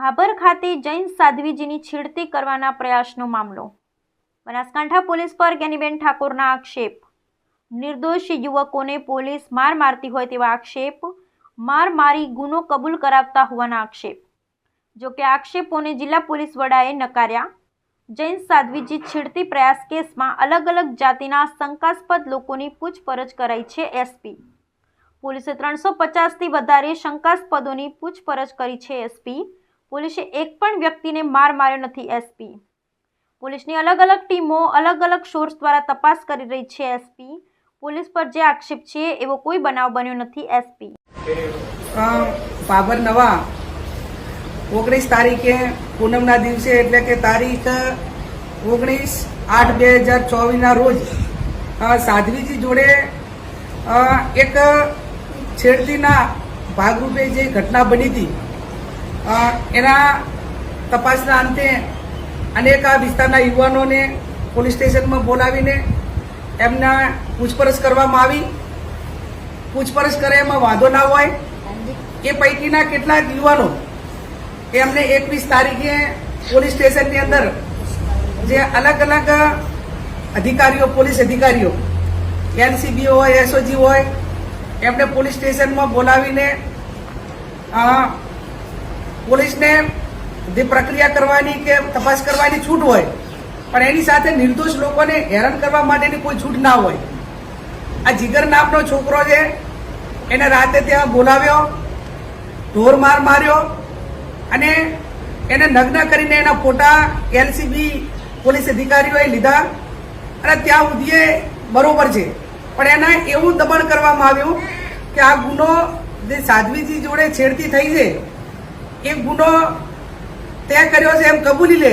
ભાભર ખાતે જૈન સાધ્વીજીની છેડતી કરવાના પ્રયાસનો મામલો. બનાસકાંઠા પોલીસ પર જ્ઞાનીબેન ઠાકોરના આક્ષેપ. નિર્દોષ યુવકોને પોલીસ માર મારતી હોય તેવા આક્ષેપ, માર મારી ગુનો કબૂલ કરાવતા હોવાના આક્ષેપ. જો કે આક્ષેપોને જિલ્લા પોલીસ વડાએ નકાર્યા. જૈન સાધ્વીજી છેડતી પ્રયાસ કેસમાં અલગ અલગ જાતિના શંકાસ્પદ લોકોની પૂછપરછ કરાઈ છે એસપી પોલીસે ત્રણસો પચાસથી વધારે શંકાસ્પદોની પૂછપરછ કરી છે એસપી પોલીસે એક પણ વ્યક્તિને માર માર્યો નથી એસપી. પોલીસની અલગ અલગ ટીમો અલગ અલગ સોર્સ દ્વારા તપાસ કરી રહી છે એસપી. પોલીસ પર જે આક્ષેપ છે એવો કોઈ બનાવ બન્યો નથી એસપી. બાબર નવા ઓગણીસ તારીખે પૂનમના દિવસે એટલે કે તારીખ ઓગણીસ આઠ બે હજાર ચોવીસના રોજ સાધ્વીજી જોડે એક છેડતીના ભાગરૂપે જે ઘટના બની હતી એના તપાસના અંતે અનેક આ વિસ્તારના યુવાનોને પોલીસ સ્ટેશનમાં બોલાવીને એમના પૂછપરછ કરવામાં આવી. પૂછપરછ કરે એમાં વાંધો ના હોય. એ પૈકીના કેટલાક યુવાનો એમને એકવીસ તારીખે પોલીસ સ્ટેશનની અંદર જે અલગ અલગ અધિકારીઓ પોલીસ અધિકારીઓ એનસીબી હોય એસઓજી હોય એમને પોલીસ સ્ટેશનમાં બોલાવીને પોલીસને જે પ્રક્રિયા કરવાની કે તપાસ કરવાની છૂટ હોય, પણ એની સાથે નિર્દોષ લોકોને હેરાન કરવા માટેની કોઈ છૂટ ના હોય. આ જીગર નામનો છોકરો છે, એને રાતે ત્યાં બોલાવ્યો, ઢોર માર માર્યો, અને એને નગ્ન કરીને એના ફોટા એલસીબી પોલીસ અધિકારીઓએ લીધા. અને ત્યાં સુધી બરોબર છે. પણ એને એવું દબાણ કરવામાં આવ્યું કે આ ગુનો જે સાધ્વીજી જોડે છેડતી થઈ છે એ ગુનો તે કર્યો છે એમ કબૂલી લે.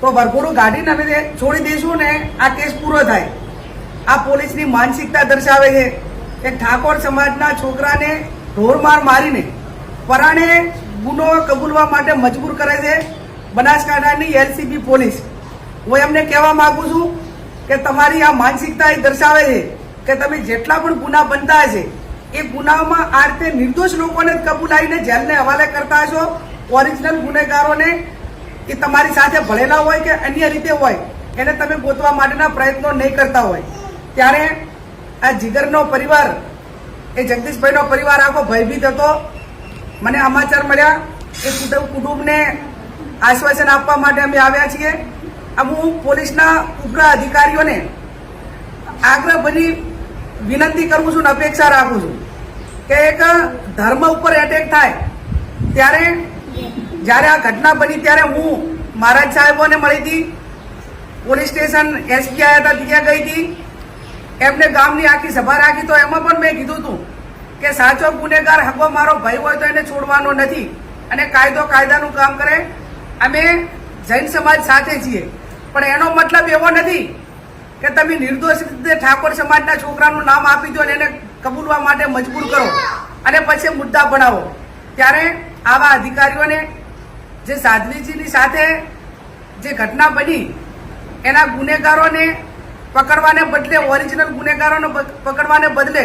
તો ભરપૂરું ગાડીને અમે છોડી દઈશું ને આ કેસ પૂરો થાય. આ પોલીસની માનસિકતા દર્શાવે છે કે ઠાકોર સમાજના છોકરાને ઢોરમાર મારીને પરાણે ગુનો કબૂલવા માટે મજબૂર કરે છે બનાસકાંઠાની એલસીબી પોલીસ. હું એમને કહેવા માગું છું કે તમારી આ માનસિકતા એ દર્શાવે છે કે તમે જેટલા પણ ગુના બનતા હશે એ ગુનામાં આ રીતે નિર્દોષ લોકોને જ કબૂલાઈને જેલને હવાલે કરતા હશો. ઓરિજિનલ ગુનેગારોને એ તમારી સાથે ભળેલા હોય કે અન્ય રીતે હોય, એને તમે ગોતવા માટેના પ્રયત્નો નહીં કરતા હોય. ત્યારે આ જીગરનો પરિવાર, એ જગદીશભાઈનો પરિવાર આખો ભયભીત હતો. મને સમાચાર મળ્યા, એ કુટુંબ કુટુંબને આશ્વાસન આપવા માટે અમે આવ્યા છીએ. હું પોલીસના ઉપરા અધિકારીઓને આગ્રહ બની વિનંતી કરું છું ને અપેક્ષા રાખું છું કે એક ધર્મ ઉપર એટેક થાય, ત્યારે જ્યારે આ ઘટના બની ત્યારે હું મહારાજ સાહેબોને મળી હતી, પોલીસ સ્ટેશન એસપી આવ્યા હતા, ત્યાં ગઈ હતી. એમને ગામની આખી સભા રાખી, તો એમાં પણ મેં કીધું હતું કે સાચો ગુનેગાર હકો મારો ભાઈ હોય તો એને છોડવાનો નથી અને કાયદો કાયદાનું કામ કરે. અમે જૈન સમાજ સાથે છીએ. પણ એનો મતલબ એવો નથી કે તમે નિર્દોષ રીતે ઠાકોર સમાજના છોકરાનું નામ આપી દો અને એને કબૂલવા માટે મજબૂર કરો. અને પછી મુદ્દા બનાવો ત્યારે આવા અધિકારીઓને જે સાધ્વીજીની સાથે જે ઘટના બની, એના ગુનેગારોને પકડવાને બદલે, ઓરિજિનલ ગુનેગારોને પકડવાને બદલે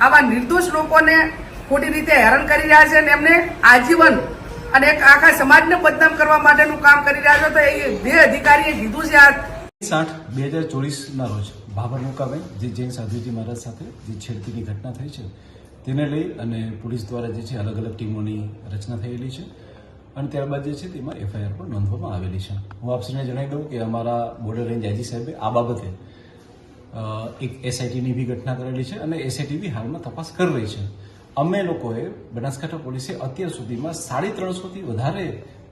આવા નિર્દોષ લોકોને ખોટી રીતે હેરાન કરી રહ્યા છે અને એમને આજીવન અને એક આખા સમાજને બદનામ કરવા માટેનું કામ કરી રહ્યા છે. તો એ બે અધિકારીએ કીધું છે આ સાઠ, બે હજાર ચોવીસના રોજ ભાભર મુકામે જે જૈન સાધુજી મહારાજ સાથે જે છેડતીની ઘટના થઈ છે, તેને લઈ અને પોલીસ દ્વારા જે છે અલગ અલગ ટીમોની રચના થયેલી છે અને ત્યારબાદ જે છે તેમાં એફઆઈઆર પણ નોંધવામાં આવેલી છે. હું આપશ્રીને જણાવી દઉં કે અમારા બોર્ડર રેન્જ આઈજી સાહેબે આ બાબતે એક એસઆઈટીની બી ઘટના કરેલી છે અને એસઆઈટી બી હાલમાં તપાસ કરી રહી છે. અમે લોકોએ બનાસકાંઠા પોલીસે અત્યાર સુધીમાં સાડી ત્રણસોથી વધારે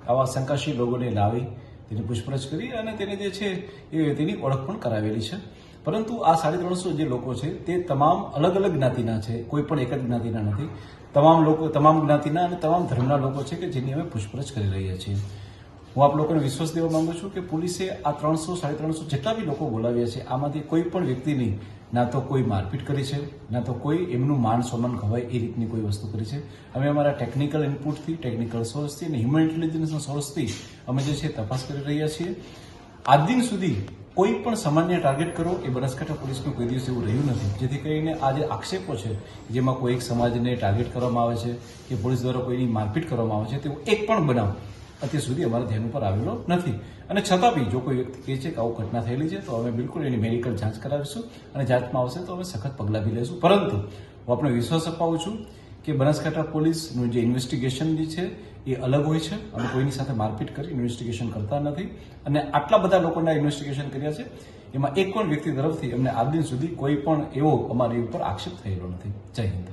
આવા શંકાશીલ લોકોને લાવી તેની પૂછપરછ કરી અને તેને જે છે એ તેની ઓળખ પણ કરાવેલી છે. પરંતુ આ સાડી ત્રણસો જે લોકો છે, તે તમામ અલગ અલગ જ્ઞાતિના છે, કોઈ પણ એક જ જ્ઞાતિના નથી. તમામ લોકો, તમામ જ્ઞાતિના અને તમામ ધર્મના લોકો છે કે જેની અમે પૂછપરછ કરી રહ્યા છીએ. હું આપ લોકોને વિશ્વાસ દેવા માંગુ છું કે પોલીસે આ ત્રણસો, સાડી ત્રણસો જેટલા બી લોકો બોલાવ્યા છે, આમાંથી કોઈ પણ વ્યક્તિની ના તો કોઈ મારપીટ કરી છે, ના તો કોઈ એમનું માન સન્માન ખવાય એ રીતની કોઈ વસ્તુ કરી છે. અમે અમારા ટેકનિકલ ઇનપુટથી ટેકનિકલ સોર્સથી અને હ્યુમન ઇન્ટેલિજન્સના સોર્સથી અમે જે છે તપાસ કરી રહ્યા છીએ. આજ દિન સુધી કોઈ પણ સામાન્ય ટાર્ગેટ કરો એ બનાસકાંઠા પોલીસનું કોઈ દિવસ એવું રહ્યું નથી. જેથી કરીને આ જે આક્ષેપો છે, જેમાં કોઈ એક સમાજને ટાર્ગેટ કરવામાં આવે છે, કે પોલીસ દ્વારા કોઈની મારપીટ કરવામાં આવે છે તેવું એક પણ બનાવ અત્યાર સુધી અમારા ધ્યાન ઉપર આવેલો નથી. અને છતાં બી જો કોઈ વ્યક્તિ કહે છે કે આવું ઘટના થયેલી છે, તો અમે બિલકુલ એની મેડિકલ જાંચ કરાવીશું અને જાંચમાં આવશે તો અમે સખત પગલાં બી લઈશું પરંતુ હું આપણે વિશ્વાસ અપાવું છું કે બનાસકાંઠા પોલીસનું જે ઇન્વેસ્ટિગેશન છે, એ અલગ હોય છે. અમે કોઈની સાથે મારપીટ કરી ઇન્વેસ્ટિગેશન કરતા નથી. અને આટલા બધા લોકોના ઇન્વેસ્ટિગેશન કર્યા છે, એમાં એક પણ વ્યક્તિ તરફથી અમને આ દિન સુધી કોઈ પણ એવો અમારી ઉપર આક્ષેપ થયેલો નથી. જય હિન્દ.